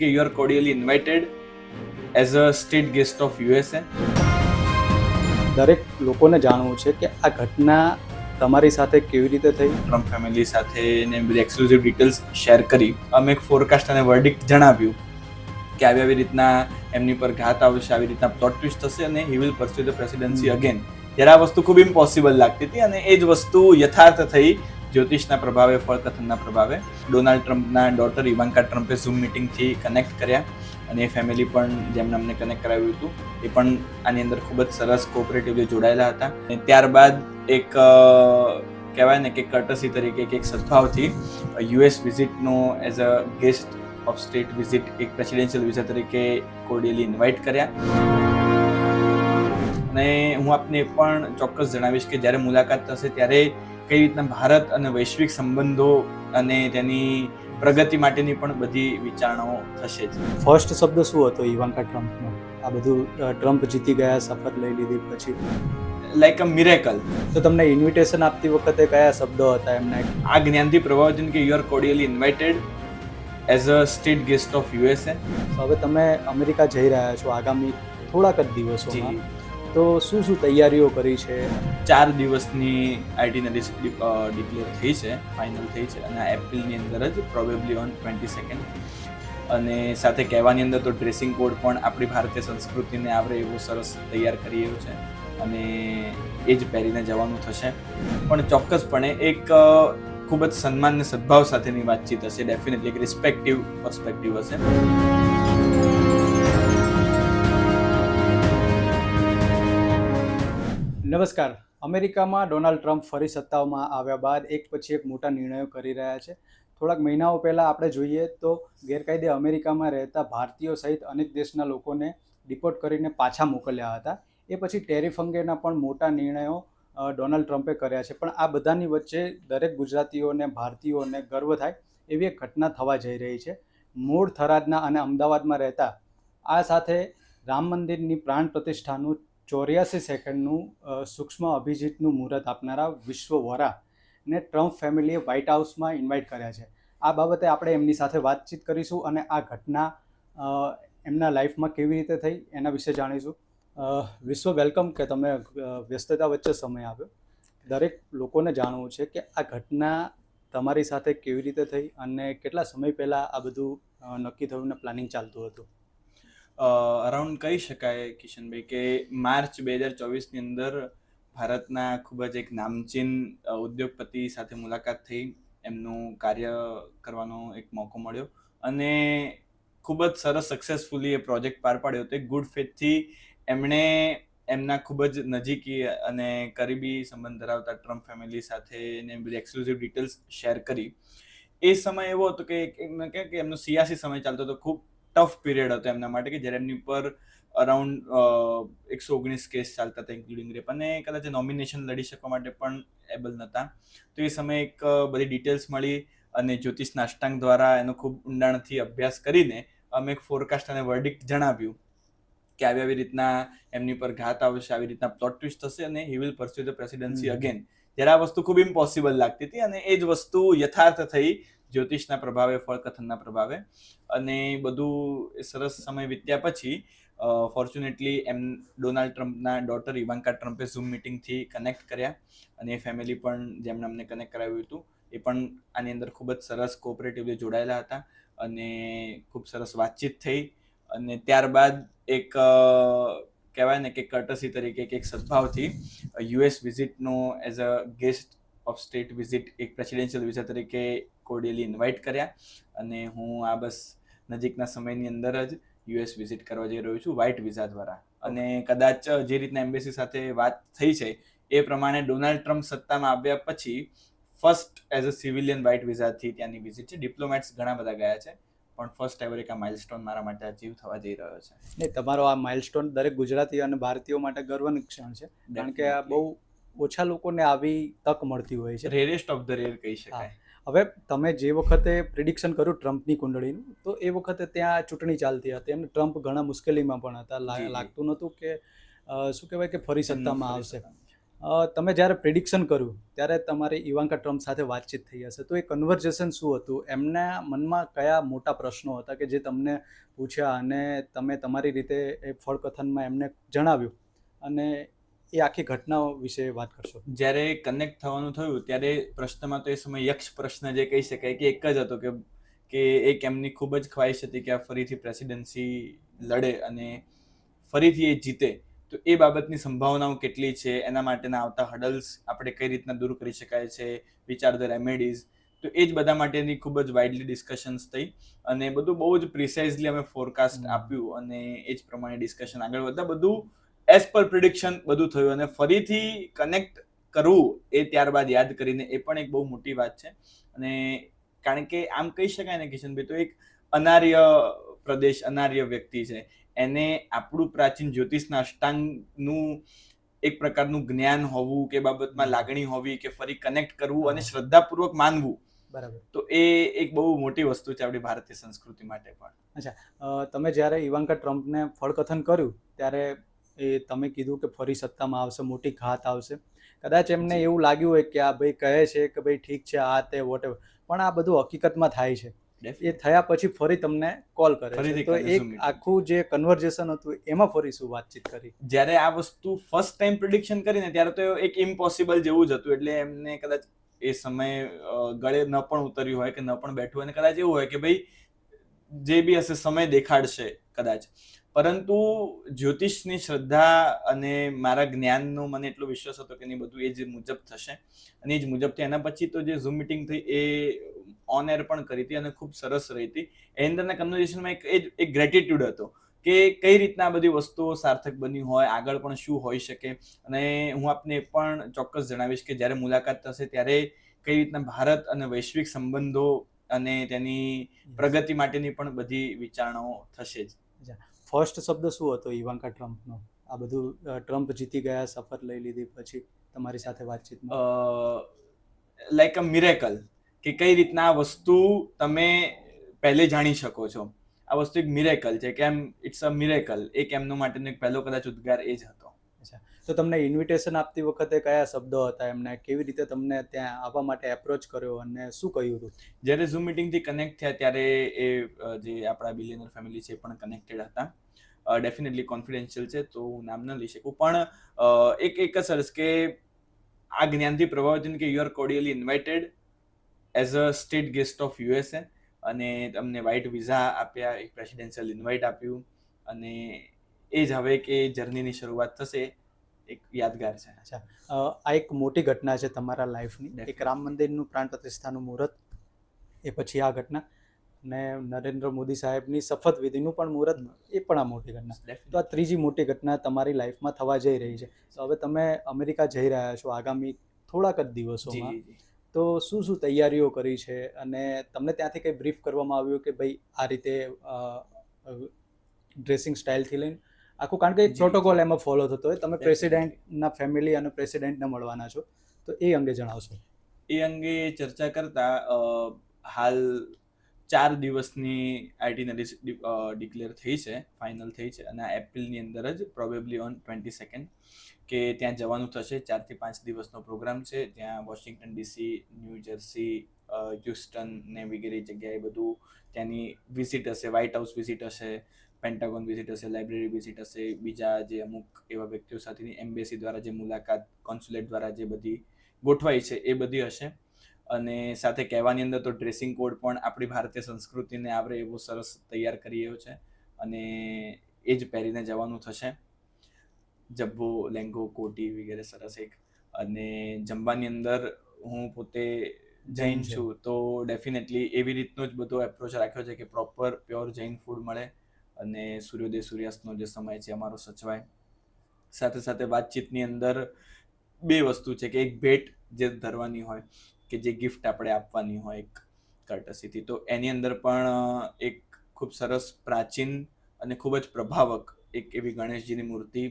કે you are cordially invited as a state guest of USA. દરેક લોકોને જાણવું છે કે આ ઘટના તમારી સાથે કેવી રીતે થઈ? ટ્રમ્પ ફેમિલી સાથે ને બધી એક્સક્લુઝિવ ડિટેલ્સ શેર કરી. અમે એક ફોરકાસ્ટ અને વર્ડિક્ટ જણાવ્યું કે આવી આવી રીતના એમની પર ઘાત આવશે આવી રીતના પ્લોટ ટ્વિસ્ટ થશે અને he will pursue the presidency again ત્યારે આ વસ્તુ ખૂબ ઇમ્પોસિબલ લાગતી હતી અને એ જ વસ્તુ યથાર્થ થઈ જ્યોતિષના પ્રભાવે ફળકથનના પ્રભાવે ડોનાલ્ડ ટ્રમ્પના ડોટર ઇવાન્કા ટ્રમ્પે ઝૂમ મિટિંગથી કનેક્ટ કર્યા અને એ ફેમિલી પણ જેમને અમને કનેક્ટ કરાવ્યું હતું, એ પણ આની અંદર ખૂબ જ સરસ કોઓપરેટિવલી જોડાયેલા હતા. અને ત્યારબાદ એક કહેવાય ને કે કર્ટસી તરીકે કે એક સદભાવથી US વિઝિટનો as a guest of state visit એક પ્રેસિડેન્શિયલ વિઝા તરીકે કોર્ડિયલી ઇન્વાઇટ કર્યા. અને હું આપને પણ ચોક્કસ જણાવીશ કે જ્યારે મુલાકાત થશે ત્યારે કઈ રીતના ભારત અને વૈશ્વિક સંબંધો અને તેની પ્રગતિ માટેની પણ બધી વિચારણાઓ થશે જ. ફર્સ્ટ શબ્દ શું હતો ઇવાન્કા ટ્રમ્પનો? આ બધું ટ્રમ્પ જીતી ગયા શપથ લઈ લીધી પછી? લાઈક અ મિરેકલ તો તમને ઇન્વિટેશન આપતી વખતે કયા શબ્દો હતા એમના? આ જ્ઞાનથી પ્રભાવજન કે you are cordially invited as a state guest of USA હવે તમે અમેરિકા જઈ રહ્યા છો આગામી થોડાક જ દિવસોમાં. તો શું શું તૈયારીઓ કરી છે? ચાર દિવસની આઈટીનરી ડિક્લેર થઈ છે, ફાઇનલ થઈ છે અને એપ્રિલની અંદર જ પ્રોબેબલી ઓન ટ્વેન્ટી સેકન્ડ અને સાથે કહેવાની અંદર તો ડ્રેસિંગ કોડ પણ આપણી ભારતીય સંસ્કૃતિને આવરે એવું સરસ તૈયાર કરી રહ્યું છે અને એ જ પહેરીને જવાનું થશે. પણ ચોક્કસપણે એક ખૂબ જ સન્માન અને સદભાવ સાથેની વાતચીત હશે. ડેફિનેટલી એક રિસ્પેક્ટિવ પર્સપેક્ટિવ હશે. નમસ્કાર. અમેરિકામાં ડોનાલ્ડ ટ્રમ્પ ફરી સત્તાઓમાં આવ્યા બાદ એક પછી એક મોટા નિર્ણયો કરી રહ્યા છે. થોડાક મહિનાઓ પહેલાં આપણે જોઈએ તો ગેરકાયદે અમેરિકામાં રહેતા ભારતીયો સહિત અનેક દેશના લોકોને ડિપોર્ટ કરીને પાછા મોકલ્યા હતા. એ પછી ટેરિફ અંગેના પણ મોટા નિર્ણયો ડોનાલ્ડ ટ્રમ્પે કર્યા છે. પણ આ બધાની વચ્ચે દરેક ગુજરાતીઓને, ભારતીયોને ગર્વ થાય એવી એક ઘટના થવા જઈ રહી છે. મૂળ થરાદના અને અમદાવાદમાં રહેતા આ સાથે રામ મંદિરની પ્રાણ પ્રતિષ્ઠાનું ચોર્યાસી સેકન્ડનું સૂક્ષ્મ અભિજીતનું મુહૂર્ત આપનારા વિશ્વ વોરા ને ટ્રમ્પ ફેમિલીએ વ્હાઇટ હાઉસમાં ઇન્વાઇટ કર્યા છે. આ બાબતે આપણે એમની સાથે વાતચીત કરીશું અને આ ઘટના એમના લાઈફમાં કેવી રીતે થઈ એના વિશે જાણીશું. વિશ્વ વેલકમ કે તમે વ્યસ્તતા વચ્ચે સમય આવ્યો દરેક લોકોને જાણવું છે કે આ ઘટના તમારી સાથે કેવી રીતે થઈ અને કેટલા સમય પહેલાં આ બધું નક્કી થયું ને પ્લાનિંગ ચાલતું હતું. અરાઉન્ડ કહી શકાય કિશનભાઈ કે માર્ચ બે હજાર ચોવીસની અંદર ભારતના ખૂબ જ એક નામચીન ઉદ્યોગપતિ સાથે મુલાકાત થઈ. એમનું કાર્ય કરવાનો એક મોકો મળ્યો અને ખૂબ જ સરસ સક્સેસફુલી એ પ્રોજેક્ટ પાર પાડ્યો તે ગુડ ફેથથી એમણે એમના ખૂબ જ નજીકી અને કરીબી સંબંધ ધરાવતા ટ્રમ્પ ફેમિલી સાથે ને બધી એક્સક્લુઝિવ ડિટેલ્સ શેર કરી. એ સમય એવો હતો કે એમને કે એમનો સિયાસી સમય ચાલતો હતો. ખૂબ ટફ પીરિયડ હતો એમના માટે કે જ્યારે એમની પર અરાઉન્ડ એકસો ઓગણીસ કેસ ચાલતા હતા ઇન્ક્લુડિંગ રેપ અને કદાચ નોમિનેશન લડી શકવા માટે પણ એબલ નહોતા. તો એ સમયે એક બધી ડિટેલ્સ મળી અને જ્યોતિષ નાષ્ટાંગ દ્વારા એનો ખૂબ ઊંડાણથી અભ્યાસ કરીને અમે એક ફોરકાસ્ટ અને વર્ડિક્ટ જણાવ્યું કે આવી આવી રીતના એમની પર ઘાત આવશે આવી રીતના પ્લોટ ટ્વિસ્ટ થશે અને he will pursue the presidency. Again જ્યારે આ વસ્તુ ખૂબ ઇમ્પોસિબલ લાગતી હતી અને એ જ વસ્તુ યથાર્થ થઈ જ્યોતિષના પ્રભાવે, ફળકથનના પ્રભાવે અને બધું સરસ સમય વીત્યા પછી ફોર્ચ્યુનેટલી એમ ડોનાલ્ડ ટ્રમ્પના ડોટર ઇવાન્કા ટ્રમ્પે ઝૂમ મિટિંગથી કનેક્ટ કર્યા અને એ ફેમિલી પણ જેમણે અમને કનેક્ટ કરાવ્યું હતું, એ પણ આની અંદર ખૂબ જ સરસ કોઓપરેટિવલી જોડાયેલા હતા અને ખૂબ સરસ વાતચીત થઈ અને ત્યારબાદ એક કહેવાય ને કે કર્ટસી તરીકે કે એક સદભાવથી US વિઝિટનો as a guest of state visit એક પ્રેસિડેન્શિયલ વિઝા તરીકે કોર્ડિયલી ઇન્વાઇટ કર્યા અને હું આ બસ નજીકના સમયની અંદર જ યુએસ વિઝિટ કરવા જઈ રહ્યો છું વ્હાઇટ વિઝા દ્વારા. અને કદાચ જે રીતના એમ્બેસી સાથે વાત થઈ છે એ પ્રમાણે ડોનાલ્ડ ટ્રમ્પ સત્તામાં આવ્યા પછી first as a civilian white વિઝાથી ત્યાંની વિઝિટ છે. ડિપ્લોમેટ્સ ઘણા બધા ગયા છે પણ ફર્સ્ટ એવર એક આ માઇલસ્ટોન મારા માટે અચીવ થવા જઈ રહ્યો છે. ને તમારો આ માઇલસ્ટોન દરેક ગુજરાતી અને ભારતીયો માટે ગર્વની ક્ષણ છે કારણ કે આ બહુ ઓછા લોકોને આવી તક મળતી હોય છે. રેરેસ્ટ ઓફ ધ રેર કહી શકાય. હવે તમે જે વખતે પ્રિડિક્શન કર્યું ટ્રમ્પની કુંડળીનું તો એ વખતે ત્યાં ચૂંટણી ચાલતી હતી. અને ટ્રમ્પ ઘણા મુશ્કેલીમાં પણ હતા. લાગતું નહોતું કે શું કહેવાય કે ફરી સત્તામાં આવશે. તમે જ્યારે પ્રિડિક્શન કર્યું ત્યારે તમારી ઇવાંકા ટ્રમ્પ સાથે વાતચીત થઈ હશે. તો એ કન્વર્ઝેશન શું હતું? એમના મનમાં કયા મોટા પ્રશ્નો હતા કે જે તમને પૂછ્યા અને તમે તમારી રીતે એ ફળકથનમાં એમને જણાવ્યું? અને એ આખી ઘટનાઓ વિશે વાત કરશો? જ્યારે કનેક્ટ થવાનું થયું ત્યારે પ્રશ્નમાં તો એ સમય યક્ષ પ્રશ્ન જે કહી શકાય કે એક જ હતો કે કે એક એમની ખૂબ જ ખ્વાહિશ હતી કે આ ફરીથી પ્રેસિડેન્સી લડે અને ફરીથી એ જીતે. તો એ બાબતની સંભાવનાઓ કેટલી છે? એના માટેના આવતા હડલ્સ આપણે કઈ રીતના દૂર કરી શકાય છે? વિચાર ધ રેમેડીઝ તો એ જ બધા માટેની ખૂબ જ વાઇડલી ડિસ્કશન્સ થઈ અને બધું બહુ જ પ્રિસાઇઝલી અમે ફોરકાસ્ટ. આપ્યું અને એ જ પ્રમાણે ડિસ્કશન આગળ વધતા બધું એઝ પર પ્રિડિક્શન બધું થયું અને ફરીથી કનેક્ટ કરવું એ ત્યારબાદ યાદ કરીને એ પણ એક બહુ મોટી વાત છે. અને કારણ કે આમ કહી શકાય ને કિશનભાઈ તો એક અનાર્ય પ્રદેશ અનાર્ય વ્યક્તિ છે. એને આપણું પ્રાચીન જ્યોતિષના અષ્ટાંગનું એક પ્રકારનું જ્ઞાન હોવું કે બાબતમાં લાગણી હોવી કે ફરી કનેક્ટ કરવું અને શ્રદ્ધાપૂર્વક માનવું બરાબર. તો એ એક બહુ મોટી વસ્તુ છે આપણી ભારતીય સંસ્કૃતિ માટે પણ. અચ્છા તમે જ્યારે ઇવાંકા ટ્રમ્પને ફળકથન કર્યું ત્યારે એ તમે કીધું કે ફરી સત્તામાં આવશે મોટી ઘાત આવશે. કદાચ એમને એવું લાગ્યું હોય કે આ ભાઈ કહે છે કે ભાઈ ઠીક છે આ તે વોટ પણ આ બધું હકીકતમાં થાય છે. એ થયા પછી ફરી તમને કોલ કરે છે. તો એક આખું જે કન્વર્ઝેશન હતું એમાં ફરી શું વાતચીત કરી? જ્યારે આ વસ્તુ ફર્સ્ટ ટાઈમ પ્રિડિક્શન કરીને ત્યારે તો એક ઇમ્પોસિબલ જેવું જ હતું. એટલે એમને કદાચ એ સમય ગળે ન પણ ઉતર્યું હોય કે ન પણ બેઠું હોય. અને કદાચ એવું હોય કે ભાઈ જે બી હશે સમય દેખાડશે કદાચ. પરંતુ જ્યોતિષની શ્રદ્ધા અને મારા જ્ઞાનનો મને એટલો વિશ્વાસ હતો કે નહીં બધું એ જ મુજબ થશે. અને એ જ મુજબ એના પછી તો જે ઝૂમ મિટિંગ થઈ એ ઓન એર પણ કરી હતી અને ખૂબ સરસ રહી હતી. એ અંદરના કન્વર્ઝેશનમાં એક એ જ એક ગ્રેટિટ્યુડ હતો કે કઈ રીતના આ બધી વસ્તુઓ સાર્થક બની હોય આગળ પણ શું હોઈ શકે. અને હું આપને પણ ચોક્કસ જણાવીશ કે જ્યારે મુલાકાત થશે ત્યારે કઈ રીતના ભારત અને વૈશ્વિક સંબંધો અને તેની પ્રગતિ માટેની પણ બધી વિચારણાઓ થશે જ. ફર્સ્ટ શબ્દ શું હતો ઇવાંકા ટ્રમ્પનો? આ બધું ટ્રમ્પ જીતી ગયા, સફર લઈ લીધી, પછી તમારી સાથે વાતચીત લાઈક અ મિરેકલ કે કઈ રીતના આ વસ્તુ તમે પહેલે જાણી શકો છો. આ વસ્તુ એક મિરેકલ છે કેમ ઇટ્સ અ મિરેકલ એક એમનો માટેનો એક પહેલો કદાચ ઉદ્ગાર એ જ હતો. તો તમને ઇન્વિટેશન આપતી વખતે કયા શબ્દો હતા એમને? કેવી રીતે તમને ત્યાં આવવા માટે એપ્રોચ કર્યો અને શું કહ્યું હતું? જ્યારે ઝૂમ મિટિંગથી કનેક્ટ થયા ત્યારે એ જે આપણા બિલિયનર ફેમિલી છે પણ કનેક્ટેડ હતા. ડેફિનેટલી કોન્ફિડેન્શિયલ છે તો હું નામ ન લઈ શકું. પણ એક એક સરસ કે આ જ્ઞાનથી પ્રભાવિત કે you are cordially invited as a state guest of USA અને તમને વ્હાઇટ વિઝા આપ્યા, એક પ્રેસિડેન્શિયલ ઇન્વાઇટ આપ્યું અને એ જ હવે કે જર્નીની શરૂઆત થશે. એક યાદગાર છે. અચ્છા. આ એક મોટી ઘટના છે તમારા લાઈફની. એક રામ મંદિરનું પ્રાણ પ્રતિષ્ઠાનું મુહૂર્ત. એ પછી આ ઘટના. ને નરેન્દ્ર મોદી સાહેબની શપથ વિધિનું પણ મુહૂર્ત. એ પણ આ મોટી ઘટના. તો આ ત્રીજી મોટી ઘટના તમારી લાઈફમાં થવા જઈ રહી છે. તો હવે તમે અમેરિકા જઈ રહ્યા છો આગામી થોડાક જ દિવસોમાં. તો શું શું તૈયારીઓ કરી છે? અને તમને ત્યાંથી કંઈ બ્રીફ કરવામાં આવ્યું કે ભાઈ આ રીતે ડ્રેસિંગ સ્ટાઇલથી લઈને આખું કારણ કે એક પ્રોટોકોલ એમાં ફોલો થતો હોય. તમે. પ્રેસિડેન્ટના ફેમિલી અને પ્રેસિડેન્ટને મળવાના છો. તો એ અંગે જણાવશો. એ અંગે ચર્ચા કરતા હાલ ચાર દિવસની આઈટીનરી ડિક્લેર થઈ છે ફાઇનલ થઈ છે અને આ એપ્રિલની અંદર જ પ્રોબેબલી ઓન ટ્વેન્ટી સેકન્ડ કે ત્યાં જવાનું થશે. ચારથી પાંચ દિવસનો પ્રોગ્રામ છે. ત્યાં Washington DC New Jersey Houston ને વગેરે જગ્યાએ બધું ત્યાંની વિઝિટ હશે વ્હાઇટ હાઉસ વિઝિટ હશે. પેન્ટાગોન વિઝિટ હશે લાઇબ્રેરી વિઝિટ હશે બીજા જે અમુક એવા વ્યક્તિઓ સાથેની એમ્બેસી દ્વારા જે મુલાકાત કોન્સ્યુલેટ દ્વારા જે બધી ગોઠવાઈ છે એ બધી હશે. અને સાથે કહેવાની અંદર તો ડ્રેસિંગ કોડ પણ આપણી ભારતીય સંસ્કૃતિને આવરે એવો સરસ તૈયાર કરી રહ્યો છે. અને એ જ પહેરીને જવાનું થશે. જબ્બો લેંગો કોટી વગેરે સરસ એક. અને જમવાની અંદર હું પોતે જૈન છું. તો ડેફિનેટલી એવી રીતનો જ બધો એપ્રોચ રાખ્યો છે કે પ્રોપર પ્યોર જૈન ફૂડ મળે. અને સૂર્યોદય સૂર્યાસ્તનો જે સમય છે અમારો સચવાય. સાથે સાથે વાતચીતની અંદર બે વસ્તુ છે કે એક ભેટ જે ધરવાની હોય કે જે ગિફ્ટ આપણે આપવાની હોય એક કર્ટસીથી તો એની અંદર પણ એક ખૂબ સરસ પ્રાચીન અને ખૂબ જ પ્રભાવક એક એવી ગણેશજીની મૂર્તિ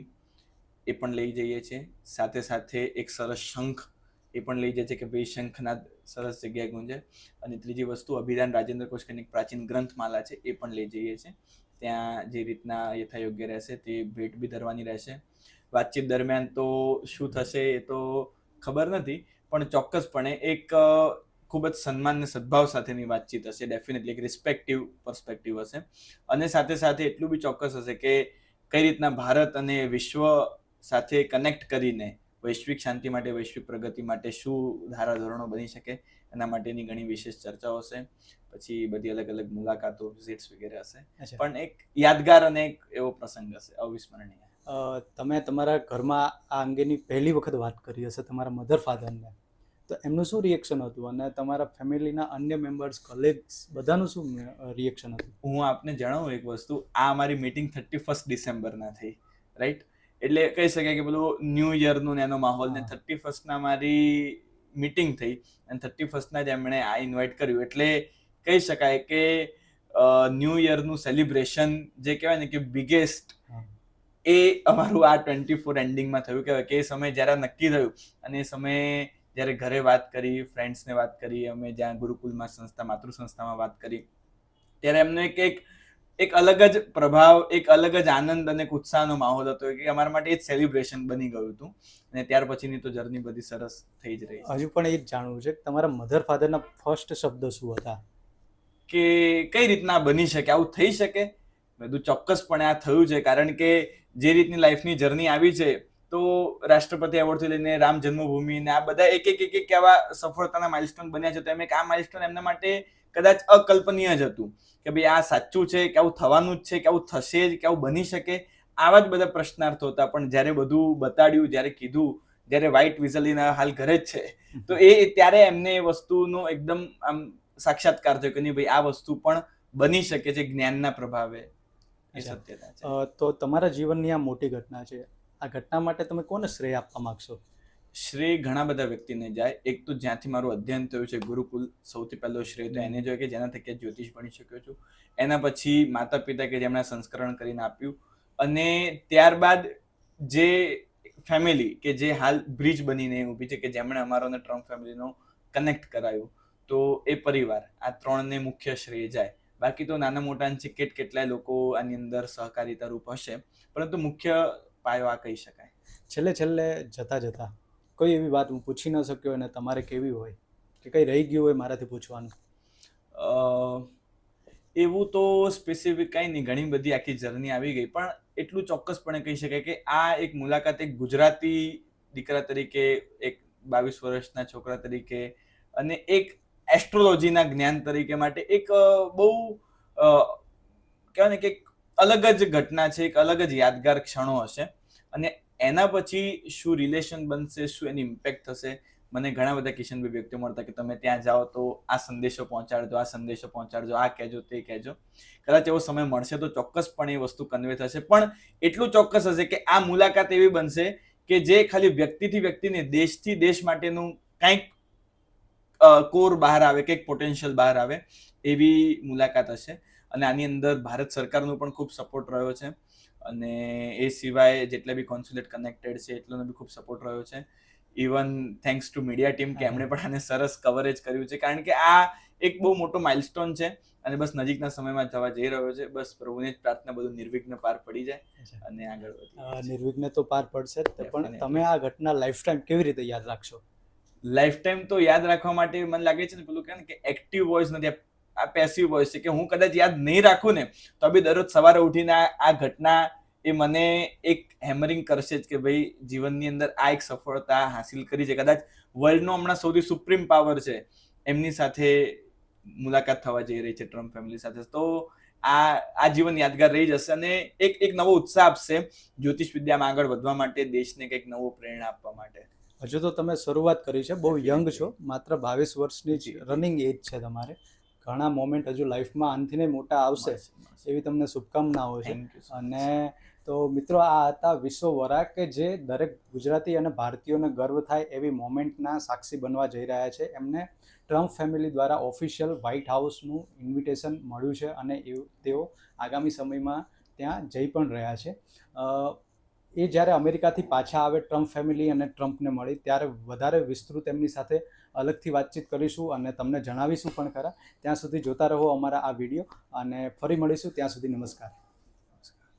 એ પણ લઈ જઈએ છીએ. સાથે સાથે એક સરસ શંખ એ પણ લઈ જાય છે કે ભાઈ શંખનાદ સરસ જગ્યાએ ગુંજે. અને ત્રીજી વસ્તુ અભિધાન રાજેન્દ્ર કોશકરની એક પ્રાચીન ગ્રંથમાલા છે, એ પણ લઈ જઈએ છીએ. ત્યાં જે રીતના યથાયોગ્ય રહેશે તે ભેટ બી ધરવાની રહેશે. વાતચીત દરમિયાન તો શું થશે એ તો ખબર નથી, પણ ચોક્કસપણે એક ખૂબ જ સન્માન અને સદભાવ સાથેની વાતચીત હશે. ડેફિનેટલી એક રિસ્પેક્ટિવ પર્સપેક્ટિવ હશે. અને સાથે સાથે એટલું બી ચોક્કસ હશે કે કઈ રીતના ભારત અને વિશ્વ સાથે કનેક્ટ કરીને વૈશ્વિક શાંતિ માટે વૈશ્વિક પ્રગતિ માટે શું ધારાધોરણો બની શકે? એના માટેની ઘણી વિશેષ ચર્ચાઓ હશે. પછી બધી અલગ અલગ મુલાકાતો વિઝિટ્સ વગેરે હશે. પણ એક યાદગાર અને એક એવો પ્રસંગ હશે અવિસ્મરણીય. તમે તમારા ઘરમાં આ અંગેની પહેલી વખત વાત કરી હશે તમારા મધર ફાધરને તો એમનું શું રિએક્શન હતું? અને તમારા ફેમિલીના અન્ય મેમ્બર્સ કલેગ્સ બધાનું શું રિએક્શન હતું? હું આપને જણાવું એક વસ્તુ. આ અમારી મીટિંગ થર્ટી ફર્સ્ટ ડિસેમ્બરના થઈ રાઈટ એટલે કહી શકાય કે પેલું ન્યૂ યરનું ને એનો માહોલ ને થર્ટી ફર્સ્ટના મારી મીટિંગ થઈ અને થર્ટી ફર્સ્ટના જ એમણે આ ઇન્વાઇટ કર્યું. એટલે કહી શકાય કે ન્યૂ યરનું સેલિબ્રેશન જે કહેવાય ને કે બિગેસ્ટ એ અમારું આ ટ્વેન્ટી ફોર એન્ડિંગમાં થયું. કહેવાય કે એ સમય જ્યારે નક્કી થયું અને એ સમયે જ્યારે ઘરે વાત કરી ફ્રેન્ડ્સને વાત કરી અમે જ્યાં ગુરુકુલમાં સંસ્થા માતૃ સંસ્થામાં વાત કરી ત્યારે એમને એક એક અલગ જ પ્રભાવ એક અલગ જ આનંદ અને ઉત્સાહનો માહોલ હતો કે અમારા માટે એ જ સેલિબ્રેશન બની ગયું હતું. અને ત્યાર પછીની તો જર્ની બધી સરસ થઈ જ રહી હજુ પણ એ જ જાણવું છે કે તમારા મધર ફાધરના ફર્સ્ટ શબ્દ શું હતા? કે કઈ રીતના બની શકે આવું થઈ શકે? બધું ચોક્કસપણે આ થયું છે કારણ કે જે રીતની લાઈફની જર્ની આવી છે તો રાષ્ટ્રપતિ એવોર્ડથી લઈને રામ જન્મભૂમિ ને આ બધા એક એક એક એક એવા સફળતાના માઇલસ્ટોન બન્યા છે. તો એમ એક આ માઇલસ્ટોન એમના માટે કદાચ અકલ્પનીય જ હતું. કે ભાઈ આ સાચું છે કે આવું થવાનું જ છે કે આવું થશે જ કે આવું બની શકે આવા જ બધા પ્રશ્નાર્થો હતા. પણ જ્યારે બધું બતાડ્યું જ્યારે કીધું જ્યારે વ્હાઇટ વિઝલીના હાલ ઘરે જ છે તો એ ત્યારે એમને એ વસ્તુનો એકદમ આમ સાક્ષાત્કાર થયો કે નહીં ભાઈ આ વસ્તુ પણ બની શકે છે જ્ઞાનના પ્રભાવે. એ. સત્યતા તો તમારા જીવનની આ મોટી ઘટના છે. આ ઘટના માટે તમે કોને શ્રેય આપવા માંગશો? શ્રેય ઘણા બધા વ્યક્તિને જાય. એક તો જ્યાંથી મારું અધ્યયન થયું છે ગુરુકુલ સૌથી પહેલો શ્રેય તો એને જોઈએ કે જેના થકી જ્યોતિષ ભણી શક્યો છું. એના પછી માતા પિતા કે જેમણે સંસ્કરણ કરીને આપ્યું. અને ત્યારબાદ જે ફેમિલી કે જે હાલ બ્રિજ બનીને ઊભી છે કે જેમણે અમારો અને ટ્રમ્પ ફેમિલીનો કનેક્ટ કરાયું. તો એ પરિવાર આ ત્રણને મુખ્ય શ્રેય જાય. બાકી તો નાના મોટા કેટ કેટલાય લોકો આની અંદર સહકારિતા રૂપ હશે. પરંતુ મુખ્ય પાયો આ કહી શકાય. છેલ્લે છેલ્લે જતા જતા કોઈ એવી વાત હું પૂછી ન શક્યો અને તમારે કેવી હોય? કે કંઈ રહી ગયું હોય મારાથી પૂછવાનું? એવું તો સ્પેસિફિક કંઈ નહીં. ઘણી બધી આખી જર્ની આવી ગઈ. પણ એટલું ચોક્કસપણે કહી શકાય કે આ એક મુલાકાત એક ગુજરાતી દીકરા તરીકે, એક બાવીસ વર્ષના છોકરા તરીકે અને એક એસ્ટ્રોલોજીના જ્ઞાન તરીકે માટે એક બહુ કહેવાય ને કે અલગ જ ઘટના છે, એક અલગ જ યાદગાર ક્ષણો હશે. અને એના પછી શું રિલેશન બનશે, શું એની ઇમ્પેક્ટ થશે? મને ઘણા બધા કિશનભાઈ વ્યક્તિઓ મળતા કે તમે ત્યાં જાઓ તો આ સંદેશો પહોંચાડજો, આ સંદેશો પહોંચાડજો, આ કહેજો, તે કહેજો. કદાચ એવો સમય મળશે તો ચોક્કસપણે એ વસ્તુ કન્વે થશે. પણ એટલું ચોક્કસ હશે કે આ મુલાકાત એવી બનશે કે જે ખાલી વ્યક્તિથી વ્યક્તિને, દેશથી દેશ માટેનું કંઈક કોર બહાર આવે, કંઈક પોટેન્શિયલ બહાર આવે એવી મુલાકાત હશે. અને આની અંદર ભારત સરકારનો પણ ખૂબ સપોર્ટ રહ્યો છે. અને એ સિવાય જેટલા બી કોન્સ્યુલેટ કનેક્ટેડ છે એટલોનો બી ખૂબ સપોર્ટ રહ્યો છે. Even thanks to media team કે એમણે પણ આને સરસ કવરેજ કર્યું છે. કારણ કે આ એક બહુ મોટો માઇલસ્ટોન છે અને બસ નજીકના સમયમાં થવા જઈ રહ્યો છે. બસ પ્રભુને જ પ્રાર્થના બધું નિર્વિઘ્ન પાર પડી જાય અને આગળ વધીએ. અ, નિર્વિઘ્ન તો પાર પડશે જ પણ તમે આ ઘટના લાઈફ ટાઈમ કેવી રીતે યાદ રાખશો? લાઈફ ટાઈમ તો યાદ રાખવા માટે મને લાગે છે ને પેલું કે એક્ટિવ વોઇસ નથી. આ- પેસિવ વોઇસ છે કે હું કદાચ યાદ નહીં રાખું ને તો બી દરરોજ સવારે ઉઠીને આ ઘટના એ મને એક હેમરિંગ કરશે જ કે ભાઈ જીવનની અંદર આ એક સફળતા હાસિલ કરી છે. કદાચ વર્લ્ડનો હમણાં સૌથી સુપ્રીમ પાવર છે એમની સાથે મુલાકાત થવા જઈ રહી છે ટ્રમ્પ ફેમિલી સાથે. તો આ આ જીવન યાદગાર રહી જશે અને એક એક નવો ઉત્સાહ આપશે જ્યોતિષ વિદ્યામાં આગળ વધવા માટે દેશને કંઈક નવો પ્રેરણા આપવા માટે. હજુ તો તમે શરૂઆત કરી છે. બહુ યંગ છો. માત્ર બાવીસ વર્ષની જી. રનિંગ એજ છે તમારે. ઘણા મોમેન્ટ હજુ લાઈફમાં આનથી મોટા આવશે. એવી તમને શુભકામનાઓ છે. અને તો મિત્રો આ હતા વિશ્વ વરા કે જે દરેક ગુજરાતી અને ભારતીયોને ગર્વ થાય એવી મોમેન્ટના સાક્ષી બનવા જઈ રહ્યા છે. એમને ટ્રમ્પ ફેમિલી દ્વારા ઓફિશિયલ વ્હાઇટ હાઉસનું ઇન્વિટેશન મળ્યું છે અને એ તેઓ આગામી સમયમાં ત્યાં જઈ પણ રહ્યા છે. એ જ્યારે અમેરિકાથી પાછા આવે ટ્રમ્પ ફેમિલી અને ટ્રમ્પને મળી ત્યારે વધારે વિસ્તૃત એમની સાથે અલગથી વાતચીત કરીશું અને તમને જણાવીશું પણ ખરા. ત્યાં સુધી જોતા રહો અમારા આ વીડિયો અને ફરી મળીશું. ત્યાં સુધી નમસ્કાર.